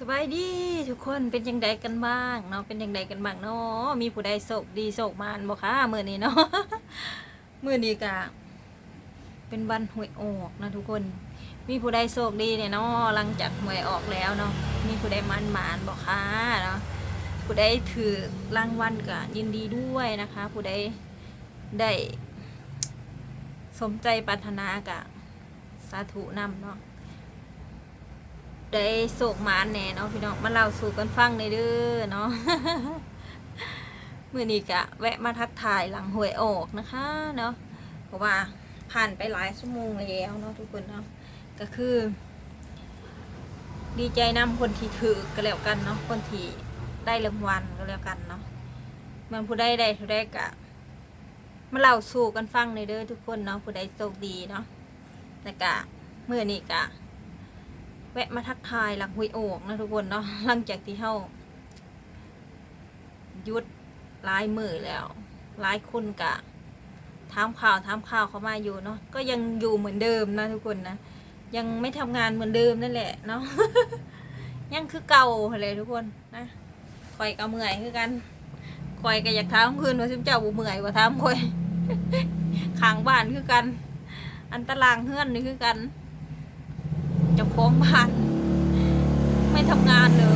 สบายดีทุกคนเป็นยังไงกันบ้างเนาะเป็นยังไงกันบ้างเนาะมีผู้ใดโศกดีโศกมานบ่คะมื้อนี้เนาะมื้อนี้ก็เป็นวันหวยออกนะทุกคน มีผู้ใดโศกดีเนี่ยเนาะหลังจากหวยออกแล้วเนาะมีผู้ใดมันมานบ่คะเนาะผู้ใดถือรางวัลก็ยินดีด้วยนะคะ ผู้ใดได้สมใจปรารถนากะสาธุนำเนาะ ได้โศกมานแน่เนาะพี่น้องมาเล่าสู่กันฟังในเด้อเนาะมื่อนี้กะแวะมาทักทายหลังหวยออกนะคะเนาะเพราะว่าผ่านไปหลายชั่วโมงแล้วเนาะทุกคนเนาะก็คือ ดีใจนำคนที่ถือก็แล้วกันเนาะคนที่ได้รางวัลก็แล้วกันเนาะมันผู้ได้ได้ผู้ได้กะมาเล่าสู่กันฟังในเด้อทุกคนเนาะผู้ใดโชคดีเนาะแล้วกะเมื่อนี้กะ แวะมาทักทายหลังหวยออกนะทุกคนเนาะหลังจากที่เฮายุดลายมือแล้วลายคนกะถามข่าวถามข่าวเขามาอยู่เนาะก็ยังอยู่เหมือนเดิมนะทุกคนนะยังไม่ทำงานเหมือนเดิมนั่นแหละเนาะยังคือเก่าเลยทุกคนนะคอยก็เมื่อยคือกันคอยก็อยากท้ามคืนว่าซิมเจ้าบุเมื่อยกว่าท้ามคอยขางบ้านคือกัน อันตรางเฮือนนี่คือกัน เจ้าของบ้าน ไม่ทำงานเลย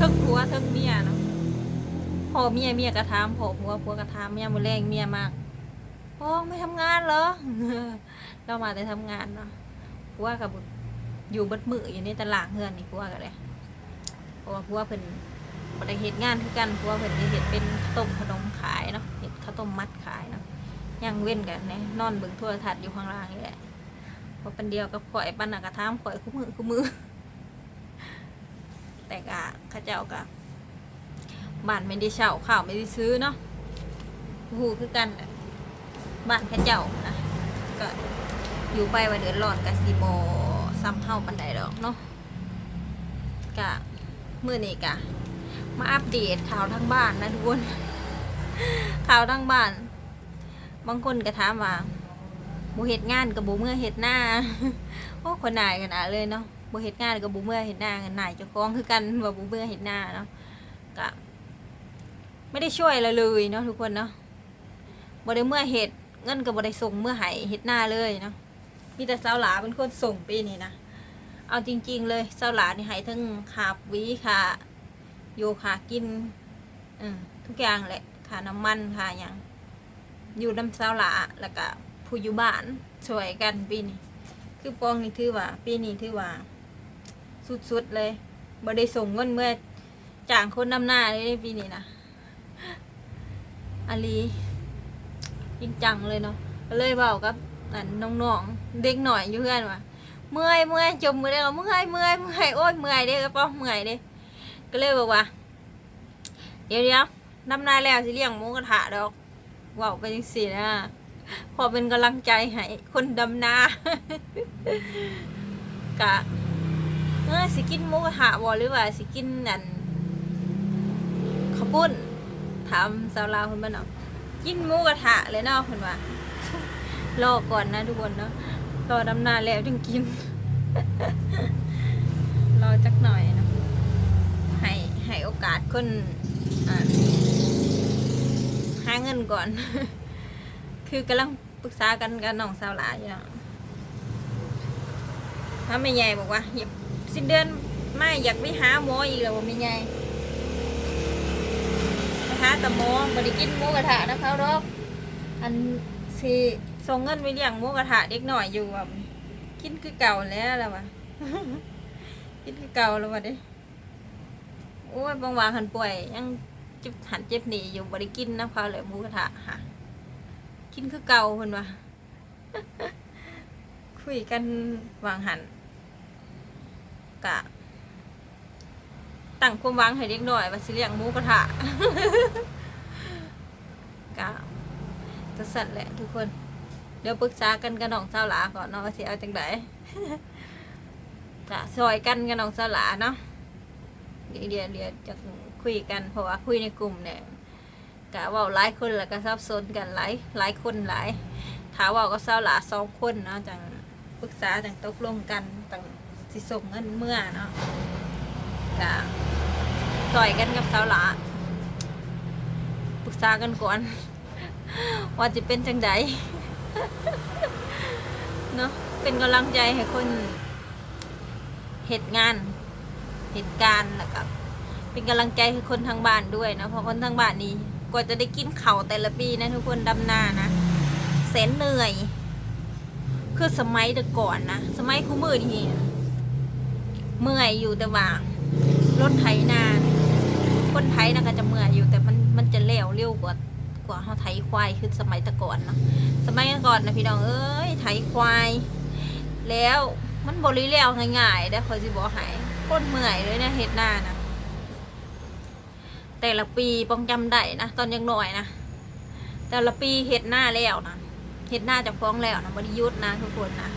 ทั้งผัวทั้งเมียเนาะพ่อเมียเมียกระทำพ่อผัวผัวกระทำเมียมือแรงเมียมากพ่อไม่ทำงานเหรอเรามาแต่ทำงานเนาะผัวกับอยู่บัดมืออยู่ในตลาดเฮือนนี่ผัวกันเลยเพราะว่าผัวเพิ่นบ่ได้เฮ็ดงานคือกันผัวเพิ่นได้เฮ็ดเป็นต้มขนมขายเนาะเฮ็ดข้าวต้มมัดขายเนาะยังเว้นกันเนี่ยนอนเบิ่งโทรทัศน์อยู่ข้างล่างนี่แหละ พอเป็นเดียวกับข่อยปันน่ะกระทามข่อยคู่มือคู่มือ แต่กะข้าเจ้ากะบ้านไม่ได้เช่าข้าวไม่ได้ซื้อเนาะหูคือกันบ้านข้าเจ้านะก็อยู่ไปวันเดือดร้อนกะสีโบซ้ำเท่าปันใดดอกเนาะกะมื่อนี้กะ มาอัปเดตข่าวทั้งบ้านนะทุกคนข่าวทั้งบ้าน บางคนก็ถามว่า บูเฮ็ดงานกับบูเมื่อเฮ็ดหน้าโอ้คนนายกันนะเลยเนาะบูเฮ็ดงานกับบูเมื่อเฮ็ดหน้ากันนายเจ้าของคือกันว่าบูเมื่อเฮ็ดหน้าเนาะก็ไม่ได้ช่วยอะไรเลยเนาะทุกคนเนาะบ่ได้เมื่อเฮ็ดเงินก็บ่ได้ส่งเมื่อให้เฮ็ดหน้าเลยเนาะมีแต่สาวหลาเป็นคนส่งปีนี้นะเอาจริง ๆ เลยสาวหลานี่ให้ทั้งขาบวีค่ะโยขากินอืมทุกอย่างแหละค่าน้ำมันค่าหยังอยู่น้ำสาวหลาแล้วก็ ผู้อยู่บ้านช่วยกันปีนี้คือปองนี่ถือว่าปีนี้ถือว่า สุดๆเลยบ่ได้ส่งเงินเมื่อจ้างคนนำหน้าเลยปีนี้นะอาลีจริงจังเลยเนาะก็เลยเบากับอันน้องๆเด็กหน่อยอยู่เพื่อนว่าเมื่อยเมื่อยจมมือได้ก็เมื่อยเมื่อยเมื่อยโอ้ยเมื่อยเด้กระป๋องเมื่อยเด้ก็เลยบอกว่า เดี๋ยวเดี๋ยวนำหน้าแล้วสิเลี้ยงหมูกระทะดอกเว่าไปจังซี่นะ พอเป็นกำลังใจให้คนดำนากะเออสิกินหมูกระทะบ่หรือว่าสิกินนั่นข้าวปุ้นถามสาวลาวคนบ้านเนาะกินหมูกระทะเลยเนาะคนว่ารอก่อนนะทุกคนเนาะรอดำนาแล้วจึงกินรอจักหน่อยเนาะให้ให้โอกาสคนหาเงินก่อน คือกำลังปรึกษากันกับน้องสาวหลายอยู่นาะถ้าไม่ใหญ่บอกว่าอย่าสิ้นเดือนไม่อยากไปหาหมออีกแล้วว่าไม่ใหญ่ไปหาแต่หมอบริกินหมูกระทะนะเขาดอกอันสิส่งเงินไปเลี้ยงหมูกระทะเด็กหน่อยอยู่ว่ากินคือเก่าแล้วล่ะวะ กินคือเก่าแล้ววะเด้โอ้ยบางวันหันป่วย ยังจ็บหันเจ็บหนีอยู่บริกินนะเขาเลยหมูกระทะค่ะ กินคือเก่าเพิ่นว่าคุยกันวางหันกะตั้งความวังให้เด็กน้อยว่าสิเลี้ยงหมูกระทะกะจะสั่นแหละทุกคน เดี๋ยวปรึกษากันกับน้องสาวหลาก่อนเนาะว่าสิเอาจังไดกะซอยกันกับน้องสาวหลาเนาะเดี๋ยวเดี๋ยวจะคุยกันเพราะว่าคุยในกลุ่มเนี่ย กะว่าหลายคนแล้วก็ซับซ้อนกันหลายหลายคนหลายถ้าว่าก็เศร้าหลาสองคนเนาะจังปรึกษาจังตกลงกันจังสิส่งเงินเมื่อเนาะต่อยกันกับสาหลาปรึกษากันก่อน ว่าจะเป็นจังไดเนาะเป็นกำลังใจให้คนเหตุงานเหตุการณ์แล้วก็เป็นกำลังใจให้คนทางบ้านด้วยนะเพราะคนทางบ้านนี้ กว่าจะได้กินเขาแต่ละปีนะทุกคนดำนานะแสนเหนื่อย คือสมัยแต่ก่อนนะสมัยคู่มือนี่เมื่อยอยู่แต่ว่ารถไถนานคนไถนะก็จะเมื่อยอยู่แต่มันมันจะเร็วเร็วกว่ากว่าเขาไถควายคือสมัยแต่ก่อนเนาะสมัยก่อนนะพี่น้องเอ้ยไถควาย แล้วมันบริแล้วง่ายๆได้คอยสิบอกหายคนเมื่อยเลยนะเฮ็ดหน้านะ แต่ละปีปองจำได้นะตอนยังหน่อยนะแต่ละปีเฮ็ดหน้าแล้วนะเฮ็ดหน้าจะฟ้องแล้วนะบริยุทธ์นะทุกคนนะ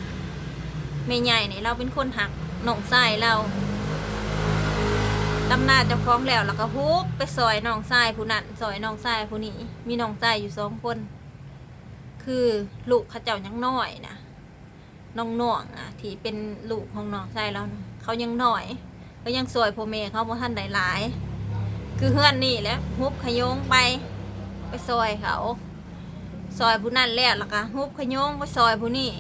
ไม่ใหญ่เนี่ยเราเป็นคนหักหนองทรายเราดำหน้าจะฟ้องแล้วแล้วก็ฮุบไปซอยน้องทรายผู้นั้นซอยน้องทรายผู้นี้ มีน้องทรายอยู่สองคน คือลูกเขาเจ้ายังน้อยนะน้องน่วงอะที่เป็นลูกของน้องชายแล้วนะเขายังหน่อย ก็ยังสวยพ่อแม่เขาบ่ท่านหลาย คือเฮือนนี่แหล้วฮุบขยงไป ไปซอยเขา ซอยผู้นั้นแล้วแล้วก็ฮุบขยงไปซอยผู้นี้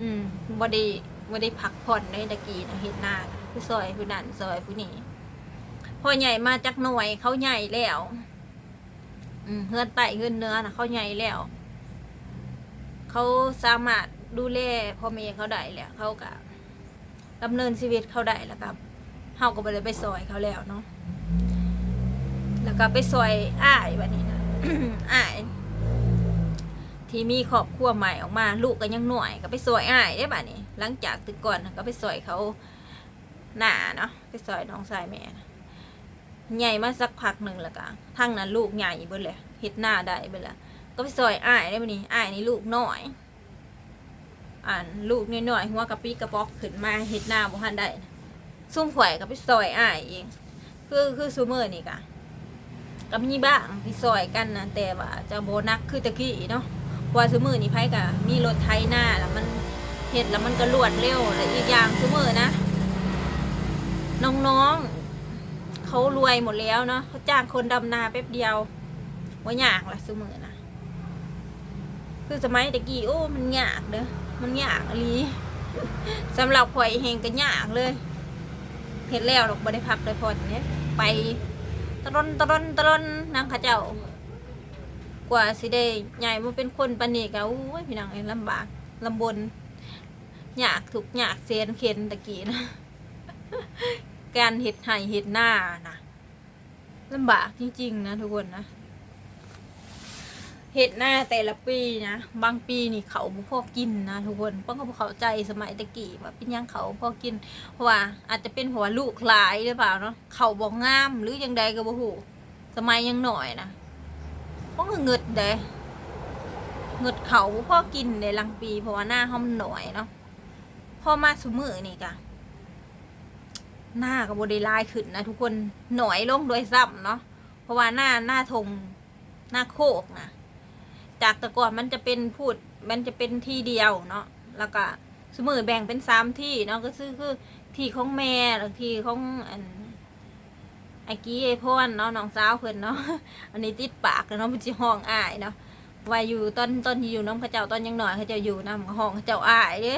อืมบ่ได้บ่ได้พักผ่อนในตะกี้นะเฮ็ดหน้าน่ะคือซอยผู้นั้นซอยผู้นี้พอใหญ่มาจากหน่วยเขาใหญ่แล้วอืมเฮือนไต่เฮือนเนื้อนะเขาใหญ่แล้ว เขาสามารถดูแลพ่อแม่เขาได้แหละเขาก็ดำเนินชีวิตเขาได้แล้วครับเฮาก็บ่ได้ไปซอยเขาแล้วเนาะ แล้วก็ไปซอยอ้ายบัดนี้นะอ้ายที่มีครอบครัวใหม่ออกมา ลูกก็ยังหน่อยก็ไปซอยอ้ายได้บัดนี้หลังจากตึกก่อนก็ไปซอยเขาหน้าเนาะไปซอยน้องชายแม่ใหญ่มาสักพักหนึ่งแล้วก็ทั้งนั้นลูกใหญ่เบิดเลยเฮ็ดหน้าได้เบิดละก็ไปซอยอ้ายได้บัดนี้อ้ายนี่ลูกน้อยอ่านลูกน้อยๆหัวกระปี้กระบอกขึ้นมาเฮ็ดหน้าบ่ทันได้ซุ่มข่อยก็ไปซอยอ้ายเองคือคือซูเมอร์นี่กะ ก็มีบ้างที่ซอยกันนะแต่ว่าจะโบนักคือตะกี้เนาะว่าซูเมอนี่ไผกะมีรถไถหน้าแล้วมันเฮ็ดแล้วมันก็รวดเร็วและอีกอย่างซูเมอนะ น้องๆเขารวยหมดแล้วเนาะเขาจ้างคนดำนาแป๊บเดียวว่ายากละซูเมอนะคือสมัยตะกี้โอ้มันยากเด้อมันยากอลีสำหรับข่อยเฮงก็ยากเลยเห็ดแล้วดอกบ่ได้พักเลยพอเนี่ยไป ตรอนตรอนตรอนนางข้าเจ้า กว่าสิได้ใหญ่มาเป็นคนปานนี้ก็โอ้ยพี่นางเอ้ยลำบากลำบนยากถูกยากเซียนเข็นตะกี้นะการเห็ดไห่เห็ดหน้านะลำบากจริงๆนะทุกคนนะ เห็ดหน้าแต่ละปีนะบางปีนี่เขาบ่พอกินนะทุกคนป้องก็บ่เข้าใจสมัยตะกี้ว่าเป็นยังเขาบ่พอกินเพราะว่าอาจจะเป็นเพราะว่าลูกหลายหรือเปล่าเนาะเขาบ่งามหรือยังใดก็บ่ฮู้สมัยยังหน่อยนะป้องก็เงิดเด้เงิดเขาบ่พอกินในลังปี เพราะว่าหน้าเฮามันหน่อยเนาะพอมาซุมื้อนี่กะหน้าก็บ่ได้ลายขึ้นนะทุกคนหน่อยลงโดยซ้ำเนาะเพราะว่าหน้าหน้าทงหน้าโคกนะ จากต่ก่อนมันจะเป็นพูดมันจะเป็นที่เดียวเนาะแล้วก็สมือแบ่งเป็นสามที่เนาะก็คือคือที่ของแม่แล้วที่ของอันไอ้กี้ไอ้พ่อนเนาะน้องสาวเพิ่นเนาะอันนี้ติดปากเนาะมันจะห้องอายเนาะว่าอยู่ตอนตอนที่อยู่น้องเขาเจ้าตอนยังหน่อยเขาเจะอยู่น้ำห้องเขาเจ้าอ้ายเด้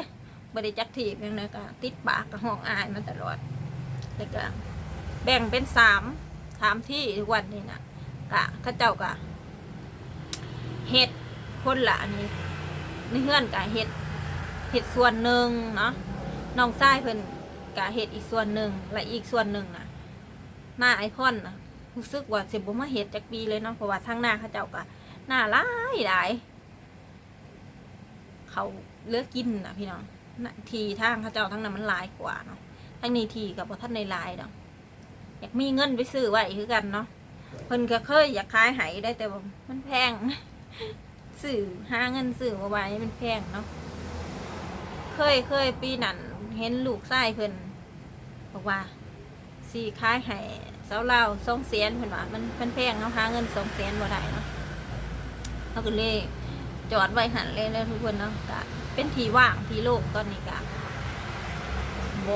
บริจักทีบยังไงก็ติดปากกับห้องอ้ายมาตลอดแล้วก็แบ่งเป็นสามสามที่ทุกวันนี่นะกะเขาเจ้ากะ เห็ดคนละอันนี้ในเฮือนกะเห็ดเห็ดส่วนหนึ่งเนาะน้องชายเพิ่นกะเห็ดอีกส่วนหนึ่งและอีกส่วนหนึ่งน่ะหน้าไอคอนนะรู้สึกว่าสิบ่มาเห็ดจากปีเลยเนาะเพราะว่าทางหน้าเขาเจ้ากะหน้าหลายหลายเขาเลือกกินนะพี่น้องน่ะทีทางเขาเจ้าทั้งนั้นมันหลายกว่าเนาะทั้งนี้ทีกับท่านในลายเนาะอยากมีเงินไปซื้อไว้คือกันเนาะเพิ่นก็เคยอยากขายไหได้แต่ว่ามันแพง สื่อหาเงินสื่อมาไว้มันแพงเนาะเคยเคยปีนั้นเห็นลูกไส้เพิ่นบอกว่าสี่ค้ายให้เสาเล่าสองเสียนเพิ่นว่ามันมันแพงเนาะหาเงินสองเสียนบ่ได้เนาะเขาก็เลยจอดไว้หันเลยแล้วทุกคนเนาะกะเป็นทีว่างทีโล่งตอนนี้กะบ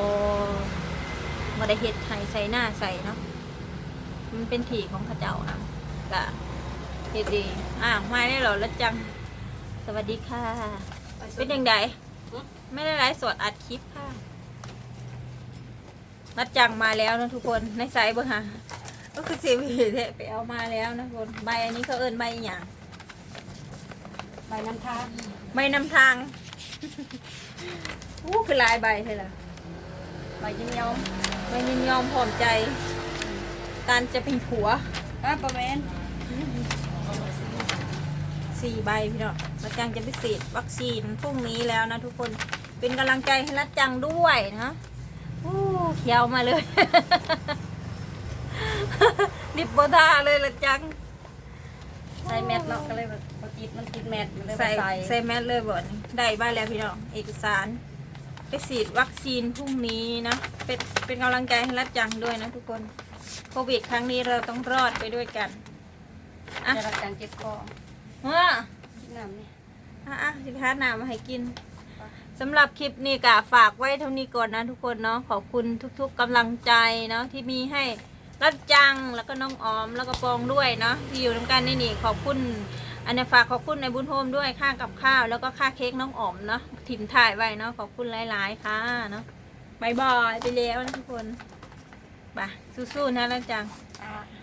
บ่ได้เฮ็ดให้ใส่หน้าใส่เนาะมันเป็นถี่ของขเจ้านะก็ เฮ็ดดีอะมาได้เหรอแล้วจัง สวัสดีค่ะ เป็นยังไงไม่ได้ไลฟ์สดอัดคลิปค่ะนัดจังมาแล้วนะทุกคนในไซต์เบอร์ฮะก็คือซีวีเทไปเอามาแล้วนะทุกคนใบอันนี้เขาเอินใบอหย่างใบน้ำทางใบนำทางอู้คือลายใบใช่เหรอใบยินยอมใบยินยอมพร้อมใจ การจะเป็นผัวอะประเวน สี่ใบพี่เนาะรัดจังจะไปฉีดวัคซีนพรุ่งนี้แล้วนะทุกคนเป็นกำลังใจให้รัดจังด้วยนะอู้เขียวมาเลยนิบโบทาเลยรัดจัง ใส่แมทเนาะก็เลยแบบพอติดมันติดแมทมันเลยใส่ใส่ใส่แมสเลยบ่นี่ได้ใบแล้วพี่น้องเอกสารไปฉีดวัคซีนพรุ่งนี้นะ เป็นเป็นกำลังใจให้รัดจังด้วยนะทุกคน โควิดครั้งนี้เราต้องรอดไปด้วยกัน อะจะรักจังเจ็บคอเฮ้อ กินน้ำนี่ อะอะสิพาหนามาให้กินสำหรับคลิปนี้ก็ฝากไว้เท่านี้ก่อนนะทุกคนเนาะขอบคุณทุกๆกำลังใจเนาะที่มีให้รัดจังแล้วก็น้องออมแล้วก็ปองด้วยเนาะที่อยู่น้ำกันนี่นี่ขอบคุณ อันนี้ฝากขอบคุณในบุญโฮมด้วยค่ากับข้าว แล้วก็ค่าเค้กน้องออมเนาะถิ่มถ่ายไว้เนาะขอบคุณหลายๆค่ะเนาะบายบายไปแล้วนะทุกคนไปสู้ๆนะรัดจัง อะ